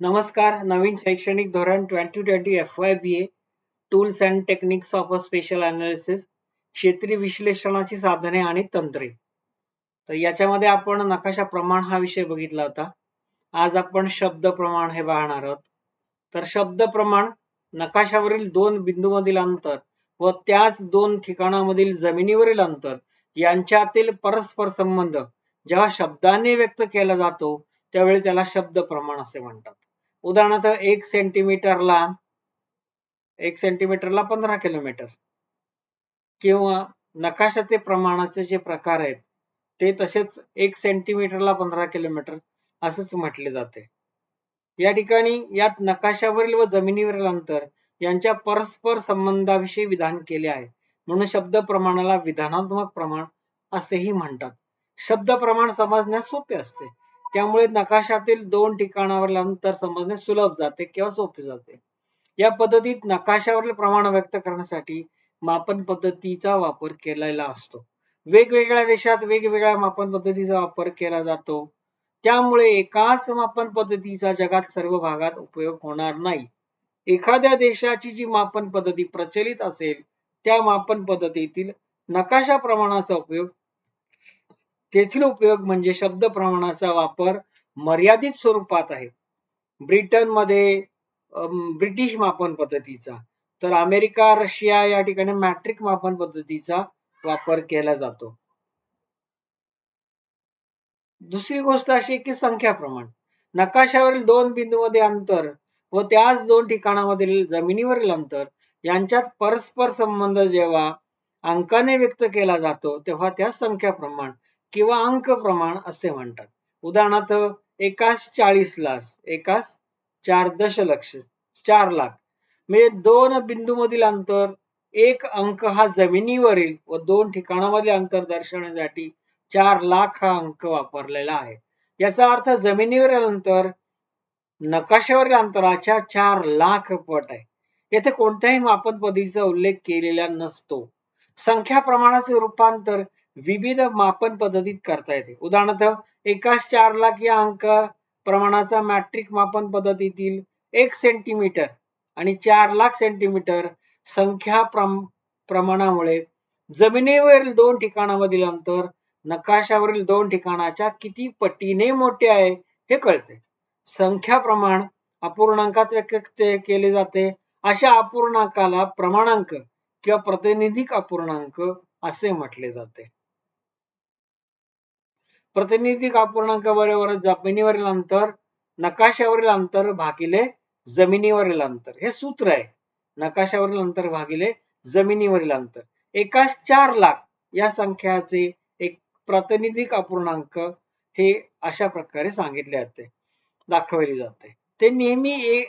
नमस्कार नवीन शैक्षणिक धोरण twenty twenty F Y B A tools and techniques of a spatial analysis क्षेत्रीय विश्लेषणाची साधने आणि तंत्रे. तर याच्यामध्ये आपण नकाशा प्रमाण हा विषय बघितला होता. आज आपण शब्द प्रमाण हे पाहणार आहोत. तर शब्द प्रमाण नकाशावरील दोन बिंदूमधील अंतर व त्याच दोन ठिकाणामधील जमिनीवरील अंतर यांच्यातील परस्पर संबंध जेव्हा शब्दाने व्यक्त केला जातो त्यावेळी त्याला शब्द प्रमाण असे म्हणतात. उदाहरणार्थ एक सेंटीमीटरला एक सेंटीमीटरला पंधरा किलोमीटर किंवा नकाशाचे प्रमाणाचे जे प्रकार आहेत ते तसेच एक सेंटीमीटरला पंधरा किलोमीटर असंच म्हटले जाते. या ठिकाणी यात नकाशावरील व जमिनीवरील अंतर यांच्या परस्पर संबंधाविषयी विधान केले आहे. म्हणून शब्द प्रमाणाला विधानात्मक प्रमाण असेही म्हणतात. शब्द प्रमाण समजण्यास सोपे असते. त्यामुळे नकाशातील दोन ठिकाणावरील अंतर समजणे सुलभ जाते किंवा सोपे जाते. या पद्धतीत नकाशावरील प्रमाण व्यक्त करण्यासाठी मापन पद्धतीचा वापर केलेला असतो. वेगवेगळ्या देशात वेगवेगळ्या मापन पद्धतीचा वापर केला जातो. त्यामुळे एकाच मापन पद्धतीचा जगात सर्व भागात उपयोग होणार नाही. एखाद्या देशाची जी मापन पद्धती प्रचलित असेल त्या मापन पद्धतीतील नकाशा प्रमाणाचा उपयोग तेथील उपयोग म्हणजे शब्द प्रमाणाचा वापर मर्यादित स्वरूपात आहे. ब्रिटनमध्ये ब्रिटिश मापन पद्धतीचा तर अमेरिका रशिया या ठिकाणी मॅट्रिक मापन पद्धतीचा वापर केला जातो. दुसरी गोष्ट अशी की संख्या प्रमाण. नकाशावरील दोन बिंदूमध्ये अंतर व त्याच दोन ठिकाणामधील जमिनीवरील अंतर यांच्यात परस्पर संबंध जेव्हा अंकाने व्यक्त केला जातो तेव्हा त्या संख्या प्रमाण किंवा अंक प्रमाण असे म्हणतात. उदाहरणार्थ एकास चाळीस लाख एकास चार दशलक्ष चार लाख. म्हणजे दोन बिंदूमधील अंतर एक अंक हा जमिनीवरील व दोन ठिकाणामधील अंतर दर्शवण्यासाठी चार लाख हा अंक वापरलेला आहे. याचा अर्थ जमिनीवरील अंतर नकाशावरील अंतराच्या चार लाख पट आहे. येथे कोणत्याही मापन पद्धतीचा उल्लेख केलेला नसतो. संख्या प्रमाणाचे रूपांतर विविध मापन पद्धतीत करता येते. उदाहरणार्थ एकाच चार लाख या अंक प्रमाणाचा मॅट्रिक मापन पद्धतीतील एक सेंटीमीटर आणि चार लाख सेंटीमीटर संख्या प्रमाणामुळे जमिनीवरील दोन ठिकाणामधील अंतर नकाशावरील दोन ठिकाणाच्या किती पटीने मोठे आहे हे कळते. संख्या प्रमाण अपूर्णांकात व्यक्त केले जाते. अशा अपूर्णांकाला प्रमाणांक किंवा प्रतिनिधिक अपूर्णांक असे म्हटले जाते. प्रतिनिधिक अपूर्णांक बरोबर जमिनीवरील अंतर नकाशावरील अंतर भागिले जमिनीवरील अंतर. हे सूत्र आहे. नकाशावरील अंतर भागिले जमिनीवरील अंतर. एकाच चार लाख या संख्याचे एक प्रातिनिधिक अपूर्णांक हे अशा प्रकारे सांगितले जाते. दाखवले जाते. ते नेहमी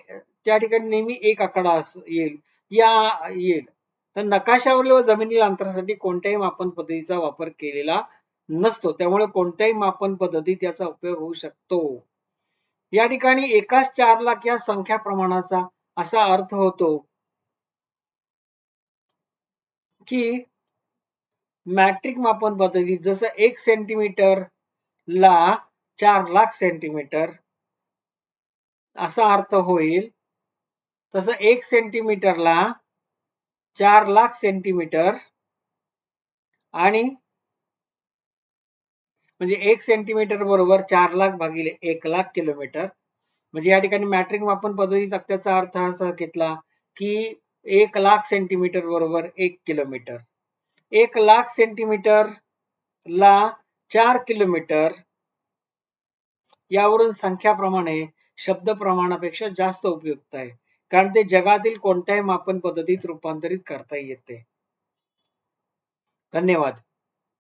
त्या ठिकाणी नेहमी एक आकडा येईल. या येईल. तर नकाशावरील व जमिनीला अंतरासाठी कोणत्याही मापन पद्धतीचा वापर केलेला नसतो. त्यामुळे कोणत्याही मापन पद्धतीत याचा उपयोग होऊ शकतो. या ठिकाणी एकाच चार लाख या संख्या प्रमाणाचा असा अर्थ होतो की मॅट्रिक मापन पद्धतीत जसं एक सेंटीमीटर ला चार लाख सेंटीमीटर असा अर्थ होईल. तसं एक सेंटीमीटरला चार लाख सेंटीमीटर आणि म्हणजे एक सेंटीमीटर बरोबर चार लाख भागिले एक लाख किलोमीटर म्हणजे या ठिकाणी मॅट्रिक मापन पद्धतीचा त्याचा अर्थ असा घेतला की एक लाख सेंटीमीटर बरोबर एक किलोमीटर एक लाख सेंटीमीटर ला चार किलोमीटर यावरून संख्याप्रमाणे शब्द प्रमाणापेक्षा जास्त उपयुक्त आहे. कारण ते जगातील कोणत्याही मापन पद्धतीत रूपांतरित करता येते. धन्यवाद.